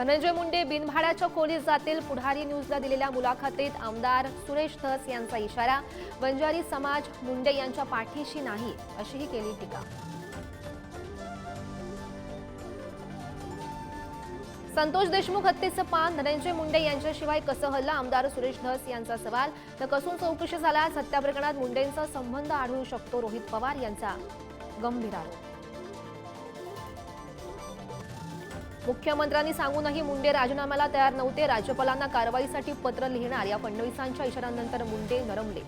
धनंजय मुंडे बिनभाड्याच्या खोलीत जातील. पुढारी न्यूजला दिलेल्या मुलाखतीत आमदार सुरेश धस यांचा इशारा बंजारी समाज मुंडे यांच्या पाठीशी नाही अशीही केली टीका. संतोष देशमुख हत्येचं पान धनंजय मुंडे यांच्याशिवाय कसं हल्ला? आमदार सुरेश धस यांचा सवाल. तर कसून चौकशी झाल्यास हत्या प्रकरणात मुंडेंचा संबंध आढळू शकतो. रोहित पवार यांचा गंभीर आरोप. मुख्यमंत्र्यांनी सांगूनही मुंडे राजीनाम्याला तयार नव्हते. राज्यपालांना कारवाईसाठी पत्र लिहिणार या फडणवीसांच्या इशाऱ्यानंतर मुंडे नरमले.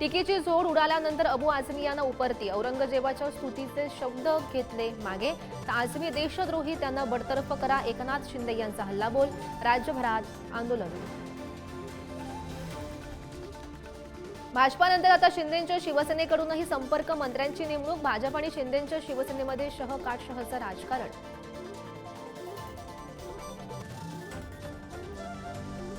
टीकेची जोड उडाल्यानंतर अबू आझमी यांना उपरती. औरंगजेबाच्या स्तुतीचे शब्द घेतले मागे. तर आझमी देशद्रोही त्यांना बडतर्फ करा. एकनाथ शिंदे यांचा हल्लाबोल. राज्यभरात आंदोलन. भाजपानंतर आता शिंदेंच्या शिवसेनेकडूनही संपर्क मंत्र्यांची नेमणूक भाजप आणि शिंदेच्या शिवसेनेमध्ये शह काटशहचं राजकारण.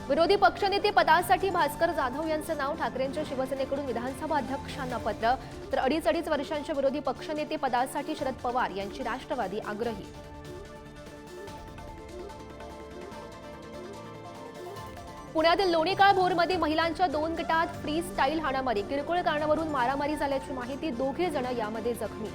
विरोधी पक्षनेते पदासाठी भास्कर जाधव यांचं नाव ठाकरेंच्या शिवसेनेकडून विधानसभा अध्यक्षांना पत्र. तर अडीच अडीच वर्षांच्या विरोधी पक्षनेते पदासाठी शरद पवार यांची राष्ट्रवादी आग्रही. पुण्यातील लोणीकाळ भोरमध्ये महिलांच्या दोन गटात फ्री स्टाईल हाणामारी किरकोळ कारणावरून मारामारी झाल्याची माहिती दोघे जण यामध्ये जखमी.